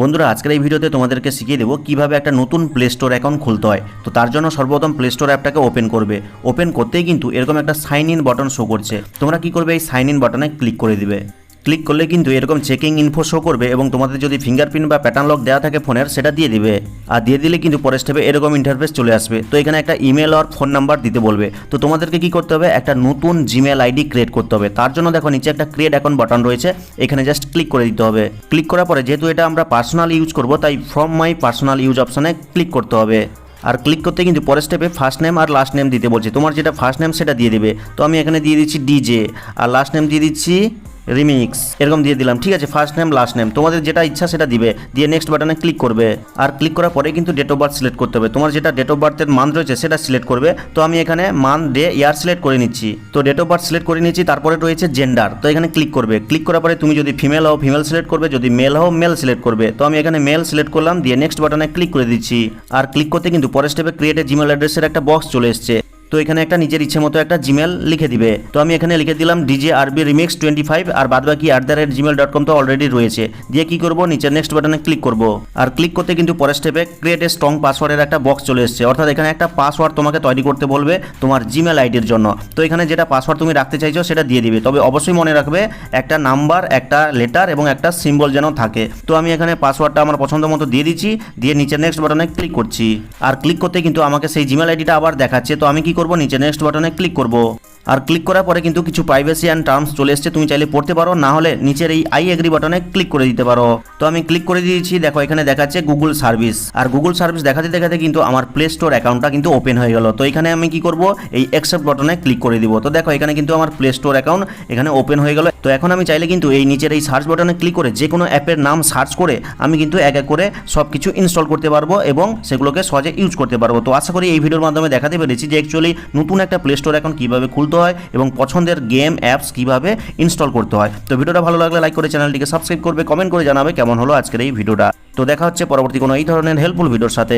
বন্ধুরা, আজকের এই ভিডিওতে তোমাদেরকে শিখিয়ে দেবো কীভাবে একটা নতুন প্লে স্টোর অ্যাকাউন্ট খুলতে হয়। তো তার জন্য সর্বপ্রথম প্লে স্টোর অ্যাপটাকে ওপেন করবে। ওপেন করতেই কিন্তু এরকম একটা সাইন ইন বাটন শো করছে। তোমরা কি করবে? এই সাইন ইন বাটনে ক্লিক করে দিবে। ক্লিক করলে কিন্তু এরকম চেকিং ইনফো শো করবে এবং তোমাদের যদি ফিঙ্গারপ্রিন্ট বা প্যাটার্ন লক দেওয়া থাকে ফোনের সেটা দিয়ে দিবে। আর দিয়ে দিলে কিন্তু পরের স্টেপে এরকম ইন্টারফেস চলে আসবে। তো এখানে একটা ইমেল আর ফোন নাম্বার দিতে বলবে। তো তোমাদেরকে কি করতে হবে? একটা নতুন জিমেল আইডি ক্রিয়েট করতে হবে। তার জন্য দেখো নিচে একটা ক্রিয়েট অ্যাকাউন্ট বাটন রয়েছে। এখানে জাস্ট ক্লিক করে দিতে হবে। ক্লিক করার পরে যেহেতু এটা আমরা পার্সোনাল ইউজ করব, তাই ফ্রম মাই পার্সোনাল ইউজ অপশানে ক্লিক করতে হবে। আর ক্লিক করতে কিন্তু পরের স্টেপে ফার্স্ট নেম আর লাস্ট নেম দিতে বলছে। তোমার যেটা ফার্স্ট নেম সেটা দিয়ে দেবে। তো আমি এখানে দিয়ে দিচ্ছি ডিজে আর লাস্ট নেম দিয়ে দিচ্ছি রিমিক্স। এরকম দিয়ে দিলাম। ঠিক আছে ফার্স্ট নেম লাস্ট নেম তোমাদের যেটা ইচ্ছা সেটা দিবে। দিয়ে নেক্সট বাটনে ক্লিক করবে। আর ক্লিক করার পরে কিন্তু ডেট অফ বার্থ সিলেক্ট করতে হবে। তোমার যেটা ডেট অফ বার্থের মান্থ রয়েছে সেটা সিলেক্ট করবে। তো আমি এখানে মান্থ ডে ইয়ার সিলেক্ট করে নিচ্ছি। তো ডেট অফ বার্থ সিলেক্ট করে নিচ্ছি তারপরে রয়েছে জেন্ডার তো এখানে ক্লিক করবে। ক্লিক করার পরে তুমি যদি ফিমেল হও ফিমেল সিলেক্ট করবে। যদি মেল হও মেল সিলেক্ট করবে। তো আমি এখানে মেল সিলেক্ট করলাম। দিয়ে নেক্সট বাটনে ক্লিক করে দিচ্ছি। আর ক্লিক করতে কিন্তু পরের স্টেপে ক্রিয়েট জিমেল অ্যাড্রেসের একটা বক্স চলে এসছে। তো এখানে একটা নিজের ইচ্ছে মতো একটা জিমেল লিখে দিবে। তো আমি এখানে লিখে দিলাম ডিজে আরবি রিমিক্স টোয়েন্টি ফাইভ আর বাদ বাকি at the rate Gmail dot com তো অলরেডি রয়েছে। দিয়ে কি করব? নিচের নেক্সট বাটনে ক্লিক করব। আর ক্লিক করতে কিন্তু পরের স্টেপে ক্রিয়েট এ স্ট্রং পাসওয়ার্ডের একটা বক্স চলে এসেছে। অর্থাৎ এখানে একটা পাসওয়ার্ড তোমাকে তৈরি করতে বলবে তোমার জিমেল আইডির জন্য। তো এখানে যেটা পাসওয়ার্ড তুমি রাখতে চাইছো সেটা দিয়ে দিবে। তবে অবশ্যই মনে রাখবে, একটা নাম্বার একটা লেটার এবং একটা সিম্বল যেন থাকে। তো আমি এখানে পাসওয়ার্ডটা আমার পছন্দ মতো দিয়ে দিচ্ছি। দিয়ে নিচে নেক্সট বাটনে ক্লিক করছি। আর ক্লিক করতে কিন্তু আমাকে সেই জিমেল আইডিটা আবার দেখাচ্ছে। তো আমি কি করব, নিচে নেক্সট বাটনে ক্লিক করব। আর ক্লিক করার পরে কিন্তু কিছু প্রাইভেসি অ্যান্ড টার্মস চলে এসছে, তুমি চাইলে পড়তে পারো, না হলে নিচের এই আই এগ্রি বাটনে ক্লিক করে দিতে পারো। তো আমি ক্লিক করে দিয়েছি, দেখো এখানে দেখাচ্ছে গুগল সার্ভিস আর গুগল সার্ভিস দেখাতে দেখাতে কিন্তু আমার প্লে স্টোর অ্যাকাউন্টটা কিন্তু ওপেন হয়ে গেল। তো এখানে আমি কি করব? এই অ্যাকসেপ্ট বাটনে ক্লিক করে দিব। তো দেখো এখানে কিন্তু আমার প্লে স্টোর অ্যাকাউন্ট এখানে ওপেন হয়ে গেল। তো এখন আমি চাইলে কিন্তু এই নিচের এই সার্চ বাটনে ক্লিক করে যে কোনো অ্যাপের নাম সার্চ করে আমি কিন্তু এক এক করে সব কিছু ইনস্টল করতে পারব এবং সেগুলোকে সহজে ইউজ করতে পারব। তো আশা করি এই ভিডিওর মাধ্যমে দেখাতে পেরেছি যে অ্যাকচুয়ালি নতুন একটা প্লে স্টোর এখন কীভাবে খুলতে হয় এবং পছন্দের গেম অ্যাপস কীভাবে ইনস্টল করতে হয়। তো ভিডিওটা ভালো লাগলে লাইক করে চ্যানেলটিকে সাবস্ক্রাইব করবে কমেন্ট করে জানাবে কেমন হলো আজকের এই ভিডিওটা। তো দেখা হচ্ছে পরবর্তী কোনো এই ধরনের হেল্পফুল ভিডিওর সাথে।